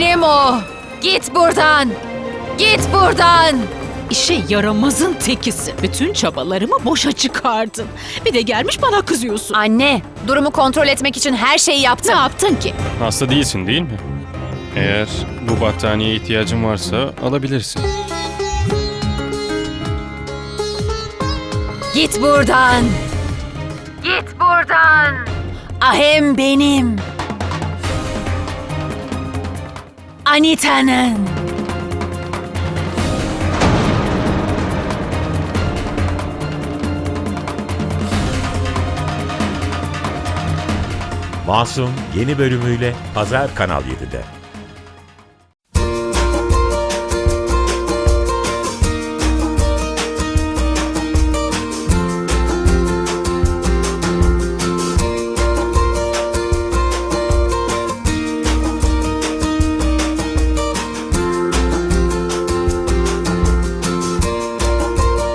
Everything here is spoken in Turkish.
Benim o. Git buradan. Git buradan. İşe yaramazın tekisin. Bütün çabalarımı boşa çıkardın. Bir de gelmiş bana kızıyorsun. Anne, durumu kontrol etmek için her şeyi Ne yaptım. yaptın ki? Hasta değilsin değil mi? Eğer bu battaniyeye ihtiyacın varsa alabilirsin. Git buradan. Git buradan. Ahem benim. Anita'nın. Masum yeni bölümüyle Pazar Kanal 7'de.